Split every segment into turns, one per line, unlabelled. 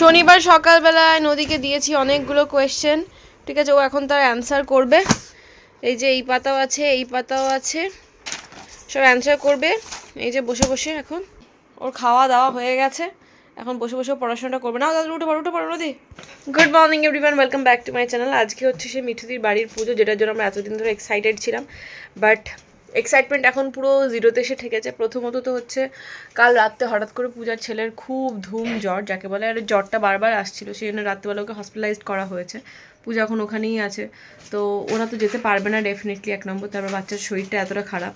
শনিবার সকালবেলায় নদীকে দিয়েছি অনেকগুলো কোয়েশ্চেন ঠিক আছে, ও এখন তার অ্যান্সার করবে। এই যে এই পাতাও আছে, এই পাতাও আছে। সব অ্যান্সার করবে। এই যে বসে বসে এখন। ওর খাওয়া দাওয়া হয়ে গেছে। এখন বসে বসে পড়াশোনাটা করবে। না দাদা, উঠে পড়ো উঠে, পড়ো নদী। Good morning everyone welcome back to my channel আজকে হচ্ছে সেই মিঠুদির বাড়ির পুজো, যেটার জন্য আমরা এতদিন ধরে এক্সাইটেড ছিলাম। বাট এক্সাইটমেন্ট এখন পুরো জিরোতে এসে ঠেকেছে। প্রথমত তো হচ্ছে, কাল রাত্রে হঠাৎ করে পূজার ছেলের খুব ধুম জ্বর, যাকে বলে আর জ্বরটা বারবার আসছিল, সেই জন্য রাত্রেবেলা ওকে হসপিটালাইজড করা হয়েছে। পূজা এখন ওখানেই আছে। তো ওরা তো যেতে পারবে না ডেফিনেটলি এক নম্বর, তারপর বাচ্চার শরীরটা এতটা খারাপ।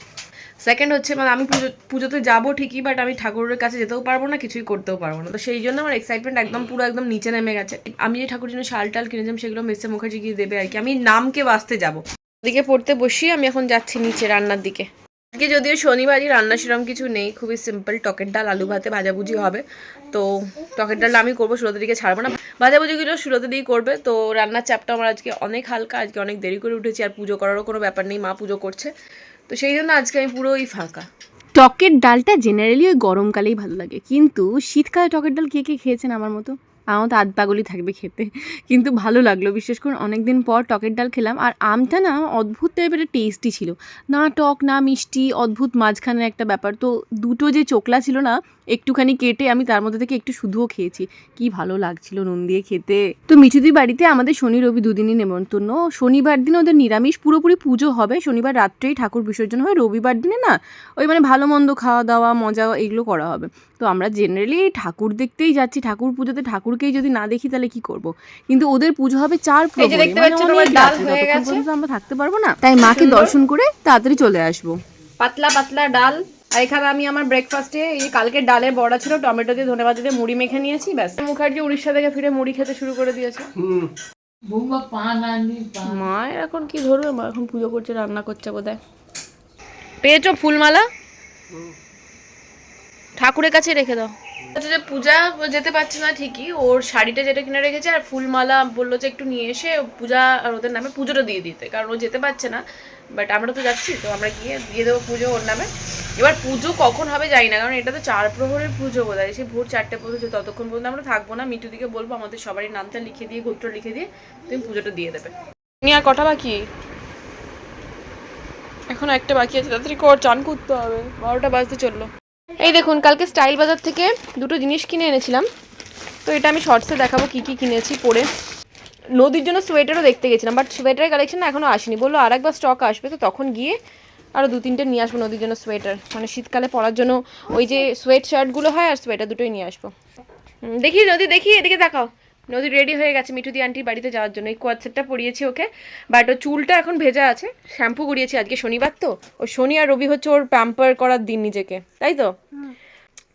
সেকেন্ড হচ্ছে মানে আমি পুজো, পুজোতে যাব ঠিকই বাট আমি ঠাকুরের কাছে যেতেও পারব না, কিছুই করতেও পারব না। তো সেই জন্য আমার এক্সাইটমেন্ট একদম পুরো একদম নিচে নেমে গেছে। আমি যে ঠাকুরের জন্য শাল টাল কিনেছিলাম, সেগুলো মেসে মুখার্জি গিয়ে দেবে আর কি। আমি নামকে বাঁচতে যাব? ওদিকে পড়তে বসি আমি এখন যাচ্ছি নিচে রান্নার দিকে। আজকে যদিও শনিবারই রান্না সেরকম কিছু নেই, খুবই সিম্পল টকের ডাল, আলু ভাতে, ভাজাভুজি হবে। তো টকের ডাল আমি করব ষোলোতে দিকে ছাড়বো না। ভাজাভুজিগুলো ষোলোতে দিয়েই করবে। তো রান্নার চাপটা আমার আজকে অনেক হালকা, আজকে অনেক দেরি করে উঠেছি, আর পুজো করারও কোনো ব্যাপার নেই, মা পুজো করছে। তো সেই জন্য আজকে আমি পুরোই ফাঁকা।
টকের ডালটা জেনারেলি ওই গরমকালেই ভালো লাগে, কিন্তু শীতকালে টকের ডাল কে কে খেয়েছেন আমার মতো? আমার তো আধ পাগলই থাকবে খেতে। কিন্তু ভালো লাগল, বিশেষ করে অনেক দিন পর টকের ডাল খেলাম। আর আমটা না অদ্ভুত টাইপের টেস্টি ছিল। না টক, না মিষ্টি, অদ্ভুত মাঝখানের একটা ব্যাপার। তো দুটো যে চোকলা ছিল না, একটুখানি কেটে আমি তার মধ্যে থেকে একটু শুধুও খেয়েছি। কি ভালো লাগছিল নুন দিয়ে খেতে। তো মিঠুদির বাড়িতে আমাদের শনি, রবি দুদিনই নেমন্তন্ন। শনিবার দিন ওদের নিরামিষ, পুরোপুরি পুজো হবে। শনিবার রাত্রেই ঠাকুর বিসর্জন হয়। রবিবার দিনে না ওই মানে ভালো মন্দ খাওয়া দাওয়া মজা, এগুলো করা হবে। তো আমরা জেনারেলি ঠাকুর দেখতেই যাচ্ছি। ঠাকুর পুজোতে ঠাকুরকেই যদি না দেখি তাহলে কি করব? কিন্তু ওদের পুজো হবে চার
এই দেখতে
মানে
হয়ে।
পর্যন্ত আমরা থাকতে পারব না তাই মাকে দর্শন করে তাড়াতাড়ি চলে আসব।
পাতলা পাতলা ডাল। আর এখানে আমি আমার ব্রেকফাস্টে এই যে কালকের ডালের বড়া ছিল টমেটো দিয়ে ধনে পাতা দিয়ে মুড়ি মেখে নিয়েছি ব্যাস। মুখার্জি উড়িষ্যা থেকে ফিরে মুড়ি খেতে শুরু করে দিয়েছে। মায়ের এখন কি ধরবে? মা এখন পুজো করছে রান্না করছে বোধহয়। পেয়েছ ফুলমালা? ঠাকুরের কাছে রেখে দাও। যে পূজা যেতে পারছে না ঠিকই ওর শাড়িটা যেটা কিনে রেখেছে আর ফুলমালা বলল যে একটু নিয়ে এসে পূজা আর ওদের নামে পুজোটা দিয়ে দিতে কারণ ও যেতে পারছে না। বাট আমরা তো যাচ্ছি তো আমরা গিয়ে দিয়ে দেবো পুজো ওর নামে। এবার পুজো কখন হবে জানি না কারণ এটা তো চার প্রহরের পুজো বোধ হয় সে ভোর চারটে পর্যন্ত ততক্ষণ পর্যন্ত আমরা থাকব না। মিটু দিকে বলব আমাদের সবারই নামটা লিখে দিয়ে গোত্র লিখে দিয়ে তুমি পুজোটা দিয়ে দেবে। তুমি আর কটা বাকি? এখন একটা বাকি আছে তাড়াতাড়ি কর চান করতে হবে। বারোটা বাজতে চলল। এই দেখুন, কালকে স্টাইল বাজার থেকে দুটো জিনিস কিনে এনেছিলাম। তো এটা আমি শর্টসে দেখাবো কি কি কিনেছি পরে। নদীর জন্য সোয়েটারও দেখতে গেছিলাম বাট সোয়েটারের কালেকশন এখনও আসেনি। বলল আর একবার স্টক আসবে, তো তখন গিয়ে আরও দু তিনটে নিয়ে আসব নদীর জন্য সোয়েটার মানে শীতকালে পরার জন্য ওই যে সোয়েট শার্টগুলো হয় আর সোয়েটার দুটোই নিয়ে আসব। দেখি নদী দেখি এদিকে দেখাও নদী রেডি হয়ে গেছে মিঠুদি আন্টির বাড়িতে যাওয়ার জন্য। এই কোয়াড সেটটা পরিয়েছি ওকে। বাট ওর চুলটা এখন ভেজা আছে। শ্যাম্পু করিয়েছি আজকে শনিবার তো। ও শনি আর রবি হচ্ছে ওর প্যাম্পার করার দিন নিজেকে। তাই তো?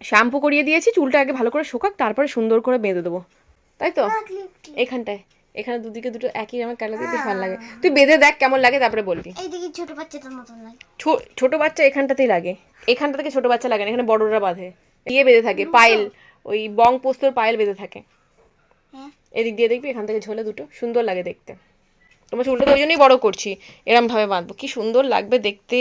শ্যাম্পু করিয়ে দিয়েছি চুলটা আগে ভালো করে শোকাক তারপরে সুন্দর করে বেঁধে দেবো। তাই তো? এখানটায়। এখানে দুদিকে দুটো একই আমার কালার দিয়ে বেশ ভালো লাগে। তুই বেঁধে দেখ কেমন লাগে তারপরে বলবি।
এইদিকে ছোট বাচ্চাটার মতন লাগে।
ছোট বাচ্চা এখানটাতেই লাগে। এখানটা থেকে ছোট বাচ্চা লাগে না এখানে বড়রা বাঁধে। দিয়ে বেঁধে থাকে পায়েল ওই বং পোস্তর পায়েল বেঁধে থাকে।
হ্যাঁ।
এদিক দিয়ে দেখবি এখান থেকে ঝোলে দুটো সুন্দর লাগে দেখতে। তোমার চুলটা তো ওই জন্যই বড় করছি এরম ভাবে বাঁধবো। কি সুন্দর লাগবে দেখতে।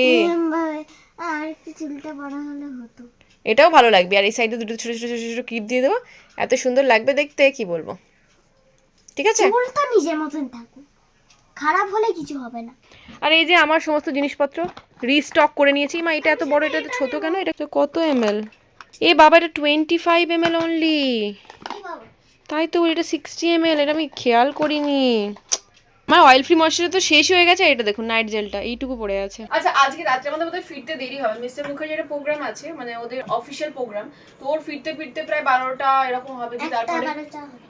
আর একটু চুলটা বড় হলে হতো।
এটাও ভালো লাগবে। আর এই সাইডে দুটো ছোটো ছোটো ছোটো ছোটো ক্লিপ দিয়ে দেবো। এত সুন্দর লাগবে দেখতে কি বলব? ঠিক আছে?
চুলটা নিজের মতন থাকুক। খারাপ হলে কিছু হবে না।
আর এই যে আমার সমস্ত জিনিসপত্র রিস্টক করে নিয়েছি। মা এটা এত বড় এটা এত ছোট কেন? এটা তো কত এম এল এ বাবা এটা twenty five M L only তাই তো এটা সিক্সটি এম এল এটা আমি খেয়াল করিনি। আমার অয়েল ফ্রি ময়শ্চারাইজার তো শেষ হয়ে গেছে এটা দেখুন নাইট জেলটা এইটুকু পড়ে আছে। আচ্ছা আজকে রাত্রে আমাদের বোধহয় ফিরতে দেরি হবে মিস্টার মুখার্জি একটা প্রোগ্রাম আছে মানে ওদের অফিসিয়াল প্রোগ্রাম তো ওর ফিরতে ফিরতে প্রায় বারোটা এরকম হবে দিয়ে তারপরে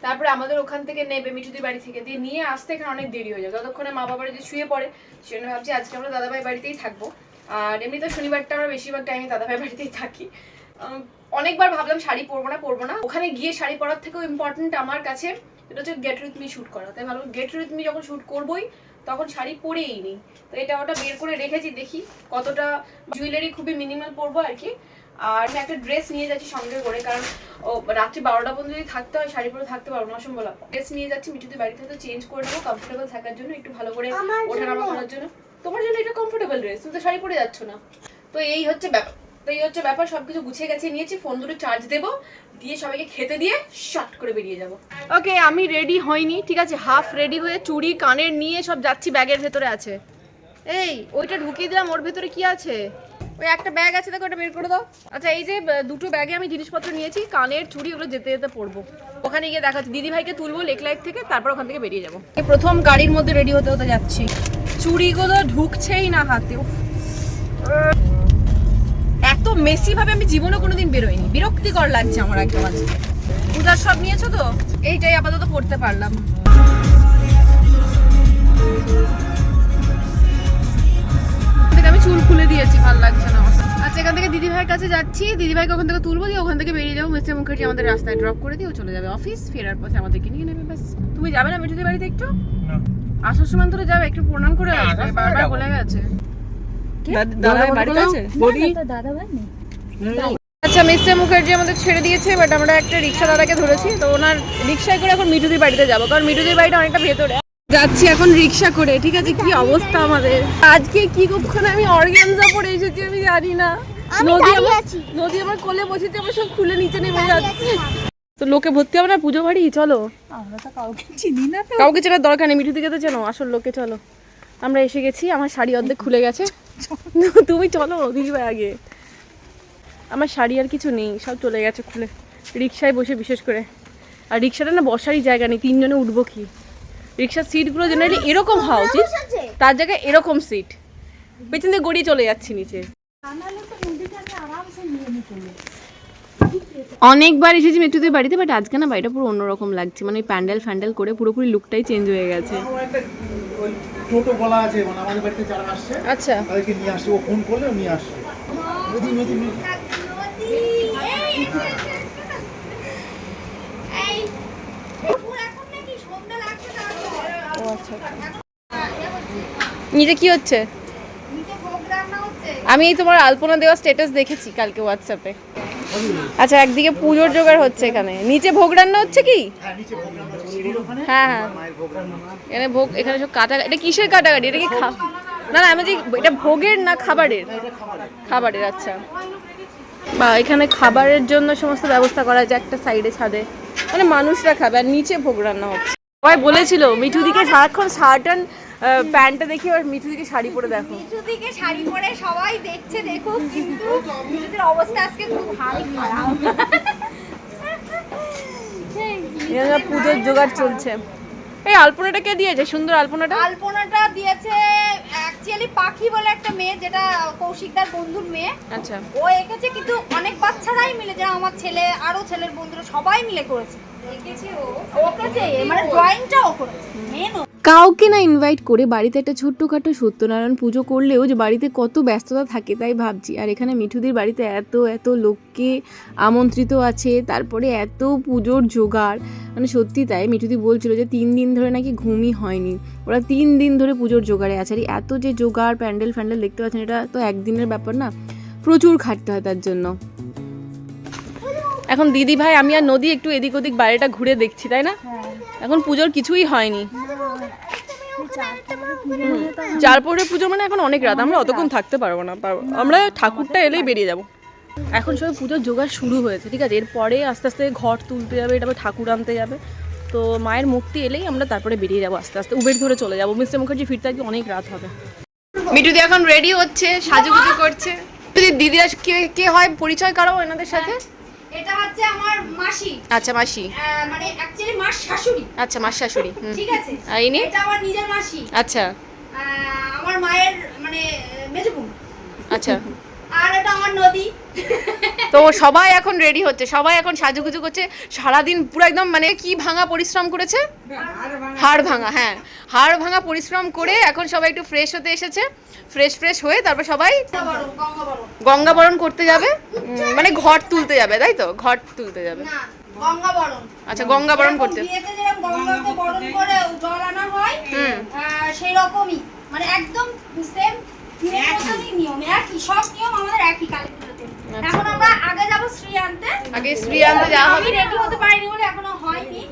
তারপরে আমাদের ওখান থেকে নেবে মিঠুদির বাড়ি থেকে। দিয়ে নিয়ে আসতে এখানে অনেক দেরি হয়ে যায়। ততক্ষণে মা বাবার যে শুয়ে পড়ে সেজন্য ভাবছি আজকে আমরা দাদাভাই বাড়িতেই থাকব। আর এমনি তো শনিবারটা আমরা বেশিরভাগ টাইমে দাদাভাই বাড়িতেই থাকি। অনেকবার ভাবলাম শাড়ি পরবো না পরবো না। ওখানে গিয়ে শাড়ি পরার থেকেও ইম্পর্টেন্ট আমার কাছে এটা হচ্ছে গেট উইথ মি শ্যুট করা। তাই ভালো গেট উইথ মি যখন শ্যুট করবোই তখন শাড়ি পরেই নিই তো এটা ওটা বের করে রেখেছি দেখি কতটা জুয়েলারি খুবই মিনিমাল পরবো আর কি। আর আমি একটা ড্রেস নিয়ে যাচ্ছি সঙ্গে করে কারণ ও রাত্রি বারোটা পর্যন্ত যদি থাকতে হয় শাড়ি পরে থাকতে পারব না অসম্ভব। ড্রেস নিয়ে যাচ্ছি মিঠুদি বাড়িতে তো চেঞ্জ করে নেব কমফোর্টেবল থাকার জন্য একটু ভালো করে ওঠানামা করার জন্য তোমার জন্য এটা কমফোর্টেবল ড্রেস তুমি তো শাড়ি পরে যাচ্ছ না। তো এই হচ্ছে ব্যাপার। তো এই হচ্ছে ব্যাপার, সবকিছু গুছিয়ে গেছে নিয়েছি ফোন দুটো চার্জ দেবো, দিয়ে সবাইকে খেতে দিয়ে শর্ট করে বেরিয়ে যাব। ওকে আমি রেডি হইনি ঠিক আছে হাফ রেডি হয়ে চুড়ি, কানের নিয়ে সব যাচ্ছি ব্যাগের ভেতরে আছে। এই, ওইটা ঢুকিয়ে দিলাম, ওর ভেতরে কি আছে? ওই একটা ব্যাগ আছে, দেখো, ওটা বের করে দাও। আচ্ছা এই যে দুটো ব্যাগে আমি জিনিসপত্র নিয়েছি, কানের চুড়ি ওগুলো যেতে যেতে পড়ব। ওখানে গিয়ে দেখাচ্ছি, দিদি ভাইকে তুলবো লেক লাইফ থেকে, তারপর ওখান থেকে বেরিয়ে যাব। প্রথম গাড়ির মধ্যে রেডি হতে হতে যাচ্ছি। চুড়িগুলো ঢুকছেই না হাতে। এত মেসি ভাবে আমি জীবনে কোনোদিন বেরোইনি। বিরক্তিকর লাগছে আমার একদম আজকে পূজার সব নিয়েছো তো? এইটাই আপাতত পড়তে পারলাম। আমি চুল খুলে দিয়েছি ভালো লাগছে না আচ্ছা এখান থেকে দিদি ভাইয়ের কাছে যাচ্ছি। দিদি ভাইকে ওখান থেকে তুলবো দিয়ে ওখান থেকে বেরিয়ে যাব। মিস্টার মুখার্জি আমাদের রাস্তায় ড্রপ করে দিয়ে ও চলে যাবে অফিস ফেরার পথে আমাদেরকে নিয়ে নেবে ব্যাস। তুমি যাবে না মিঠুদের বাড়িতে একটু? আসার সময় ধরে যাবে একটু প্রণাম করে আসবে বারবার বলে গেছে। আচ্ছা মিস্টার মুখার্জি আমাদের ছেড়ে দিয়েছে বাট আমরা একটা রিক্সা দাদাকে ধরেছি তো ওনার রিক্সায় করে এখন মিঠুদির বাড়িতে যাব কারণ মিঠুদির বাড়িটা অনেকটা ভেতরে। যাচ্ছি এখন রিক্সা করে ঠিক আছে? কি অবস্থা আমাদের? আজকে কি কখন আমি অর্গানজা পরে এসেছি আমি জানি না। নদী আমার নদী আমার কোলে বসেছে আমার সব খুলে নিচে নেমে যাচ্ছে। তো লোকে ভর্তি হবে না? পুজো বাড়ি? চলো। কাউকে চেনার দরকার নেই মিঠু দিকে তো চেনো আসল লোকে চলো। আমরা এসে গেছি আমার শাড়ি অর্ধেক খুলে গেছে। তুমি চলো দিদিভাই আগে। আমার শাড়ি আর কিছু নেই সব চলে গেছে খুলে। রিক্সায় বসে বিশেষ করে। আর রিক্সাটা না বসারই জায়গা নেই তিনজনে উঠবো কি? রিক্সার সিটগুলো জেনারেলি এরকম হওয়া উচিত তার জায়গায় এরকম সিট। পেছন দিয়ে গড়িয়ে চলে যাচ্ছি নিচে। অনেকবার এসেছি মেট্রোদের বাড়িতে বাট আজকে না বাড়িটা পুরো অন্যরকম লাগছে। মানে প্যান্ডেল ফ্যান্ডেল করে পুরোপুরি লুকটাই চেঞ্জ হয়ে গেছে।
ওই টোটো বলা আছে মানে আমাদের বাড়িতে যারা আসছে
আচ্ছা।
তাদেরকে নিয়ে আসছে ও ফোন করলে নিয়ে আসছে নদী নদী
নিচে কি হচ্ছে? আমি তোমার আলপনা দেওয়া স্ট্যাটাস দেখেছি কালকে হোয়াটসঅ্যাপে আচ্ছা একদিকে পুজোর জোগাড় হচ্ছে এখানে। নিচে ভোগ রান্না হচ্ছে কি?
হ্যাঁ নিচে
হ্যাঁ হ্যাঁ। এখানে ভোগ এখানে সব কাটা এটা কিসের কাটাকাটি? এটা কি খা না না আমি যে এটা ভোগের না খাবারের? খাবারের। আচ্ছা। বা এখানে খাবারের জন্য সমস্ত ব্যবস্থা করা যায় একটা সাইডে ছাদে। মানে মানুষরা খাবে আর নিচে ভোগ রান্না হচ্ছে। সবাই বলেছিল মিঠু দিকে সারাক্ষণ শার্ট অ্যান্ড প্যান্টটা দেখি আর মিঠু দিকে শাড়ি পরে দেখো।
দিকে শাড়ি পরে সবাই দেখছে দেখুক কিন্তু নিজেদের অবস্থা আজকে খুব হাই খারাপ।
এখানে পুজোর জোগাড় চলছে। এই আলপনাটা কে দিয়েছে? সুন্দর আলপনাটা?
আলপনাটা দিয়েছে অ্যাকচুয়ালি পাখি বলে একটা মেয়ে যেটা কৌশিকদার বন্ধুর মেয়ে।
আচ্ছা।
ও এঁকেছে কিন্তু অনেক বাচ্চারাই মিলে যারা আমার ছেলে আরও ছেলের বন্ধুরা সবাই মিলে করেছে। এঁকেছে ও? ওকেছে মানে ড্রয়িংটা ও করেছে মেন
কাউকে না ইনভাইট করে বাড়িতে একটা ছোট্টখাটো সত্যনারায়ণ পুজো করলেও যে বাড়িতে কত ব্যস্ততা থাকে তাই ভাবছি। আর এখানে মিঠুদের বাড়িতে এত এত লোককে আমন্ত্রিত আছে, তারপরে এত পুজোর জোগাড়। মানে সত্যি তাই, মিঠুদি বলছিল যে তিন দিন ধরে নাকি ঘুমই হয়নি। ওরা তিন দিন ধরে পুজোর জোগাড়ে আছে। আর এত যে জোগাড়, প্যান্ডেল ফ্যান্ডেল দেখতে পাচ্ছেন, এটা তো একদিনের ব্যাপার না, প্রচুর খাটতে হয় তার জন্য। এখন দিদি ভাই আমি আর নদী একটু এদিক ওদিক বাইরেটা ঘুরে দেখছি, তাই না? এখন পুজোর কিছুই হয়নি। চার পরে পুজো মানে এখন অনেক রাত আমরা অতক্ষণ থাকতে পারব না পারবো- আমরা ঠাকুরটা এলেই বেরিয়ে যাব। এখন সবাই পুজোর জোগাড় শুরু হয়েছে ঠিক আছে? এরপরে আস্তে আস্তে ঘর তুলতে যাবে তারপর ঠাকুর আনতে যাবে। তো মায়ের মুক্তি এলেই আমরা তারপরে বেরিয়ে যাব আস্তে আস্তে উবের ধরে চলে যাব। মিস্টার মুখার্জি ফিরতে আজকে অনেক রাত হবে। মিঠুদি এখন রেডি হচ্ছে সাজুগুজু করছে। দিদি দিদিরা কে কে হয় পরিচয় কারও এনাদের সাথে?
এটা হচ্ছে আমার মাসি।
আচ্ছা মাসি।
মানে অ্যাকচুয়ালি মাস শাশুড়ি।
আচ্ছা মাস শাশুড়ি
ঠিক আছে?
আর ইনি?
এটা আমার নিজের মাসি।
আচ্ছা।
আমার মায়ের মানে মেজবুন
আচ্ছা।
আর এটা আমার নদী।
তো সবাই এখন রেডি হচ্ছে সবাই এখন সাজুগুজু করছে। সারাদিন পুরো একদম মানে কি ভাঙা পরিশ্রম করেছে? হাড় ভাঙা হ্যাঁ। হাড় ভাঙা পরিশ্রম করে এখন সবাই একটু ফ্রেশ হতে এসেছে। ফ্রেশ ফ্রেশ হয়ে তারপর সবাই
গঙ্গাবরণ
করতে যাবে। মানে ঘর তুলতে যাবে তাই তো? ঘর তুলতে যাবে। আচ্ছা গঙ্গাবরণ করতে।
হয়। সেই রকমই মানে একদম সেম নিয়ম একই সব নিয়ম আমাদের একই কালী এখন আমরা আগে যাব শ্রী আনতে
আগে শ্রী আনতে যাওয়া হবে।
রেডি হতে পারিনি বলে এখনও হয়নি।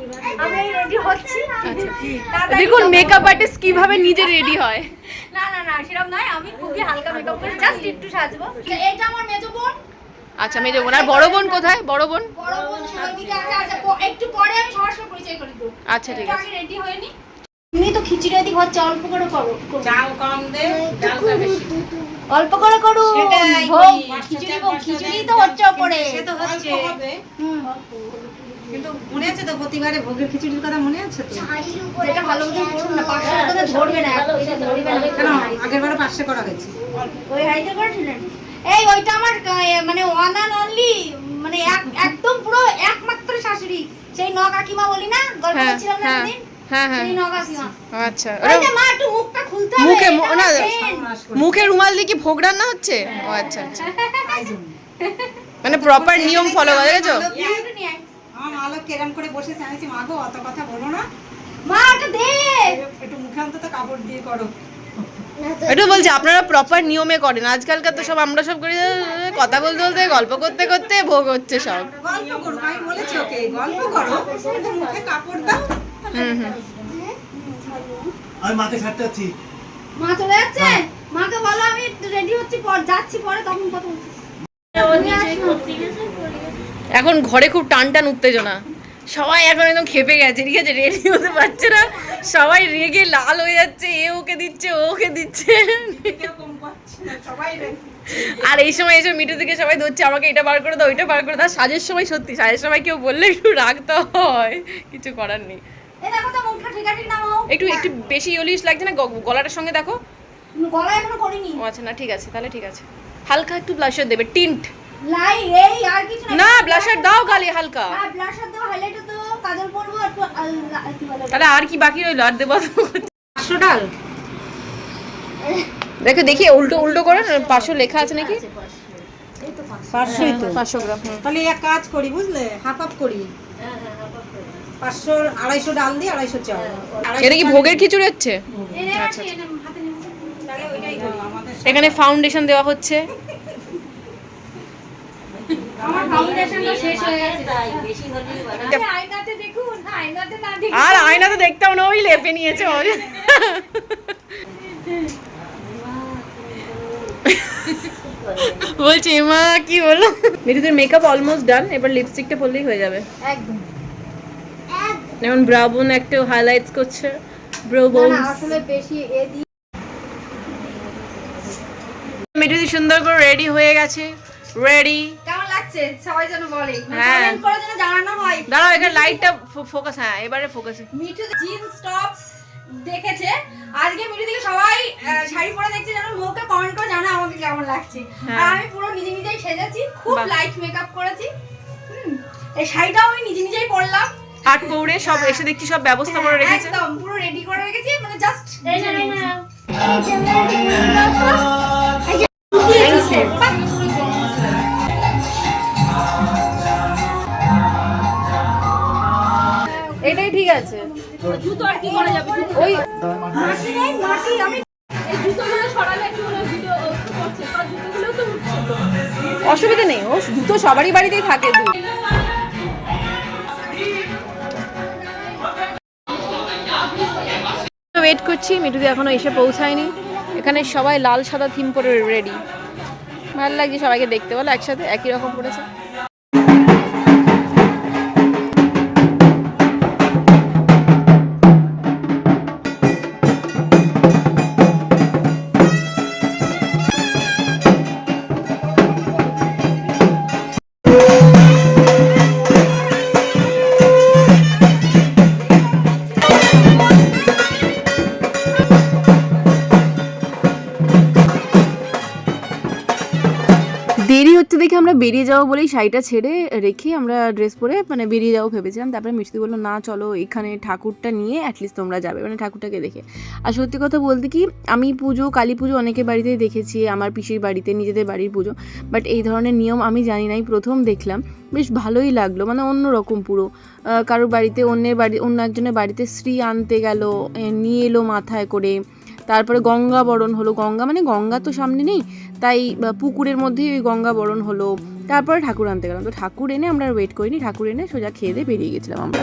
আমি রেডি হচ্ছি।
দেখুন মেকআপ আর্টিস্ট কীভাবে নিজে রেডি হয়।
না না না সেরকম নয়। আমি খুবই হালকা মেকআপ করে জাস্ট একটু সাজবো। এটা আমার মেজো বোন।
আচ্ছা মেজো বোন। আর বড় বোন কোথায়? বড় বোন?
বড় বোন ওইদিকে আছে আচ্ছা একটু পরে আমি সবার সাথে পরিচয় করে দেবো।
আচ্ছা ঠিক আছে।
রেডি হয়নি। তুমি তো খিচুড়ি ওদিক হচ্ছে অল্প করে করো। করো।
চাল কম দে ডালটা বেশি।
অল্প করে করো ভোগ। খিচুড়ি ভোগ খিচুড়ি তো হচ্ছে
সে তো হচ্ছে। কিন্তু মনে আছে তো প্রতিবারে ভোগের খিচুড়ির কথা মনে আছে তো?
যেটা ভালো করুন না পাঁচশো টাকা ধরবে না এটা ধরবে না।
কেন? আগের বারে পাঁচশো করা হয়েছে।
ওই হাইতে করেছিলেন? এই ওইটা আমার মানে ওয়ান অ্যান্ড অনলি মানে এক- একদম পুরো একমাত্র শাশুড়ি। সেই ন কাকিমা বলি না? গল্প
হ্যাঁ,
করছিলাম না
হ্যাঁ, হ্যাঁ। হ্যাঁ আচ্ছা। মুখে
এটা
না মুখে রুমাল দিয়ে কি ভোগ রান্না হচ্ছে? ও আচ্ছা আচ্ছা। মানে প্রপার নিয়ম ফলো করে দেখেছ?
এই একটু নিয়ে আয়।
আমার মা লোক কেরাম করে বসেছে আমি বলছি, মা গো অত কথা বলো না।
মা ওটা দে।
একটু মুখে অন্তত কাপড় দিয়ে করো।
একটু বলছি আপনারা প্রপার নিয়মে করেন। আজকালকার তো সব আমরা সব করি কথা বলতে বলতে গল্প করতে করতে ভোগ হচ্ছে সব।
গল্প করো আমি বলেছি ওকে গল্প করো। মুখে কাপড় দাও।
আমি মাকে ছাড়তে যাচ্ছি।
মা চলে যাচ্ছে? মাকে বলো আমি রেডি হচ্ছি পর যাচ্ছি পরে তখন কথা বলছি।
এখন ঘরে খুব টান টান উত্তেজনা। সবাই এখন একদম খেপে গেছে ঠিক আছে? রেডি হতে পারছে না। সবাই রেগে লাল হয়ে যাচ্ছে এ ওকে দিচ্ছে ও ওকে দিচ্ছে।
সবাই
আর এই সময় এসে মিটু থেকে সবাই ধরছে আমাকে এটা বার করে দাও ওইটা বার করে দাও। সাজের সময় সত্যি সাজের সময় কেউ বললে একটু রাখতে হয় কিছু করার নেই।
এই দেখো তো মুখটা ঠিক আছে নামাও
একটু একটু বেশি ইলিশ লাগছে না? গলাটার সঙ্গে দেখো।
গলা এখনও করিনি।
ও আচ্ছা না ঠিক আছে তাহলে ঠিক আছে। হালকা একটু ব্লাশার দেবে টিন্ট
লাই এই আর কিছু
না ব্লাশার দাও গালে হালকা।
হ্যাঁ ব্লাশার দেবো হাইলাইটার কাজল পরবো একটু কি বলে
তাহলে আর কি বাকি রইল? আর দেবো
পাঁচশো ডাল?
দেখো দেখি উল্টো উল্টো করে পাঁচশো লেখা আছে নাকি?
পাঁচশোই তো।
পাঁচশো গ্রাম
তাহলে এক কাজ করি বুঝলে? হাফ হাফ করি। পাঁচশো আড়াইশো ডাল দিই আড়াইশো চাল।
এটা কি ভোগের খিচুড়ি হচ্ছে?
করো আমাদের
এখানে ফাউন্ডেশন দেওয়া হচ্ছে।
আমার ফাউন্ডেশনটা শেষ হয়ে গেছে। আরে আয়নাতে দেখুন আয়নাতে না দেখুন।
আর আয়না তো দেখতাম না ওই লেপে নিয়েছে ওর বলছি মা কি বলো? মেয়েদের মেকআপ অলমোস্ট ডান এবার লিপস্টিকটা পরলেই হয়ে যাবে।
একদম।
যেমন ব্রাউন একটা হাইলাইটস করছে ব্রো
আসলে বেশি এ দিয়ে
সুন্দর করে রেডি হয়ে গেছে রেডি
কেমন লাগছে? সবাই যেন বলে।
হ্যাঁ।
কমেন্ট করে যেন জানানো হয়।
দাঁড়াও এখানে লাইটটা ফোকাস হ্যাঁ এবারে ফোকাস
মিঠু জিন্স টপ দেখেছে আজকে মিঠু থেকে সবাই শাড়ি পরে দেখছে যেন মুখে কমেন্ট করে জানা আমাকে কেমন লাগছে। আর আমি পুরো নিজে নিজেই সেজেছি খুব। লাইট মেকআপ করেছি। এই শাড়িটাও আমি নিজে নিজেই পরলাম।
আট পৌড়ে সব এসে দেখছি সব ব্যবস্থা করে
হ্যাঁ,
রেখেছে
একদম পুরো রেডি করে রেখেছি মানে জাস্ট
এটাই ঠিক আছে। জুতো আর কি করা যাবে? ওই
মাটি আমি
অসুবিধা নেই ও জুতো সবারই বাড়িতেই থাকে দুই ওয়েট করছি, মিঠুদি এখনও এসে পৌঁছায়নি। এখানে সবাই লাল সাদা থিম পরে রেডি ভালো লাগছে সবাইকে দেখতে, বলো একসাথে একই রকম পড়েছে
বেরিয়ে যাব বলেই শাড়িটা ছেড়ে রেখে আমরা ড্রেস পরে মানে বেরিয়ে যাব ভেবেছিলাম। তারপরে মিষ্টি বলল, না, চলো এখানে ঠাকুরটা নিয়ে অ্যাটলিস্ট তোমরা যাবে। মানে ঠাকুরটাকে দেখে। আর সত্যি কথা বলতে কি, আমি পুজো, কালী পুজো অনেকের বাড়িতেই দেখেছি, আমার পিসির বাড়িতে, নিজেদের বাড়ির পুজো। বাট এই ধরনের নিয়ম আমি জানি নাই, প্রথম দেখলাম। বেশ ভালোই লাগল মানে অন্য রকম পুরো কারোর বাড়িতে অন্যের বাড়ি, অন্য একজনের বাড়িতে স্ত্রী আনতে গেল নিয়ে এলো মাথায় করে। তারপরে গঙ্গা বরণ হলো। গঙ্গা মানে গঙ্গা তো সামনে নেই, তাই পুকুরের মধ্যেই ওই গঙ্গা বরণ হলো। তারপরে ঠাকুর আনতে গেলাম। তো ঠাকুর এনে আমরা ওয়েট করিনি। ঠাকুর এনে সোজা খেয়ে দিয়ে বেরিয়ে গেছিলাম আমরা।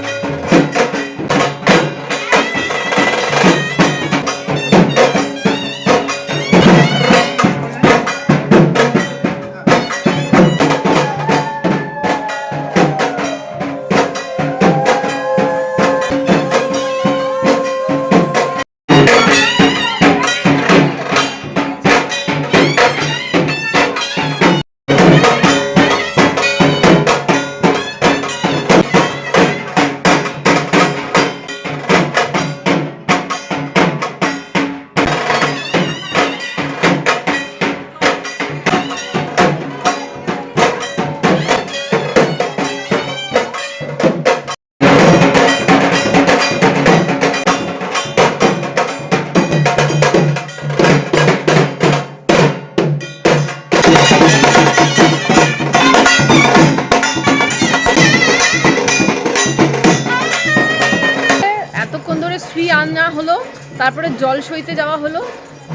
তারপরে জল সইতে যাওয়া হলো।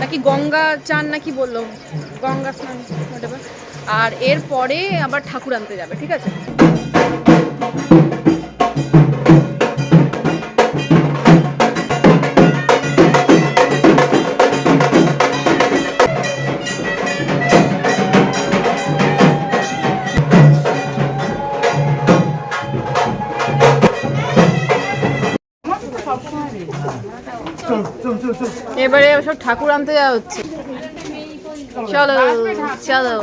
নাকি গঙ্গা চান নাকি বলল। গঙ্গা স্নান। আর এরপরে আবার ঠাকুর আনতে যাবে, ঠিক আছে? সব ঠাকুর আনতে যাওয়া হচ্ছে। চলো চলো।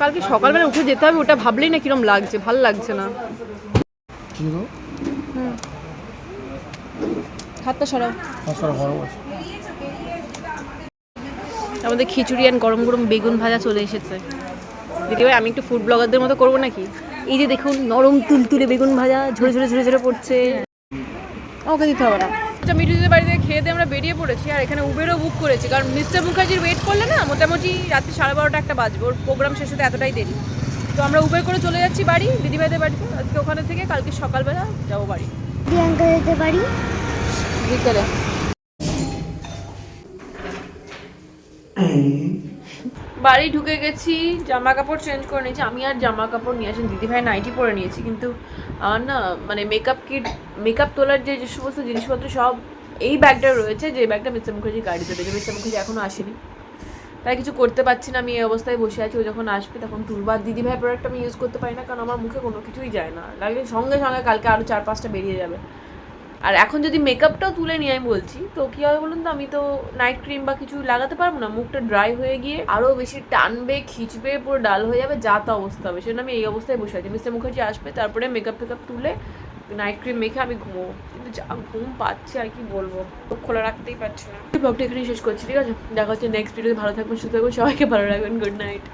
কালকে সকালবেলা উঠে যেতে হবে ওটা ভাবলেই না কিরম লাগছে ভালো লাগছে না। হাতটা সরাও। আমাদের খিচুড়ি আর গরম গরম বেগুন ভাজা চলে এসেছে। দিদিভাই আমি একটু ফুড ব্লগারদের মতো করব নাকি? এই যে দেখুন নরম তুলতুলে বেগুন ভাজা ঝরে ঝরে ঝরে ঝরে পড়ছে। ওকে দিতে হবে না। আচ্ছা মিঠুদের বাড়িতে খেয়ে দিয়ে আমরা বেরিয়ে পড়েছি আর এখানে উবেরও বুক করেছি। কারণ মিস্টার মুখার্জির ওয়েট করলে না মোটামুটি রাত্রি সাড়ে বারোটা একটা বাজবে। ওর প্রোগ্রাম শেষ হতে এতটাই দেরি। তো আমরা উবের করে চলে যাচ্ছি বাড়ি দিদিভাইদের বাড়িতে। আজকে ওখানে থেকে কালকে সকালবেলা যাব বাড়ি।
প্রিয়াঙ্কা যেতে পারি
বিকেলে বাড়ি ঢুকে গেছি জামা কাপড় চেঞ্জ করে নিয়েছি। আমি আর জামা কাপড় নিয়ে আসেন, দিদিভাই নাইটি পরে নিয়েছি, কিন্তু আমার না মানে মেকআপ কিট মেকআপ তোলার যে সমস্ত জিনিসপত্র সব এই ব্যাগটা রয়েছে, যে ব্যাগটা মিস্টার মুখার্জি গাড়িতে রয়েছে মিস্টার মুখার্জি এখনও আসেনি। তাই কিছু করতে পারছি না, আমি এই অবস্থায় বসে আছি, ও যখন আসবে তখন তুলবা দিদি ভাই প্রোডাক্ট আমি ইউজ করতে পারি না, কারণ আমার মুখে কোনো কিছুই যায় না। লাগে সঙ্গে সঙ্গে কালকে আরও চার পাঁচটা বেরিয়ে যাবে। আর এখন যদি মেকআপটাও তুলে নিয়ে আমি বলছি, তো কী হবে বলুন তো? আমি তো নাইট ক্রিম বা কিছু লাগাতে পারব না, মুখটা ড্রাই হয়ে গিয়ে আরও বেশি টানবে, খিচবে, পুরো ডাল হয়ে যাবে, যা তা অবস্থা হবে। সেজন্য আমি এই অবস্থায় বসে আছি। মিস্টার মুখার্জি আসবে, তারপরে মেকআপ টেকআপ তুলে নাইট ক্রিম মেখে আমি ঘুমোবো। কিন্তু যা ঘুম পাচ্ছে আর কি বলব? খোলা রাখতেই পারছি না। ব্লগটা এখানেই শেষ করছি, ঠিক আছে? দেখা হচ্ছে নেক্সট ভিডিওতে ভালো থাকবেন, সুস্থ থাকবেন, সবাইকে ভালো রাখবেন। Good night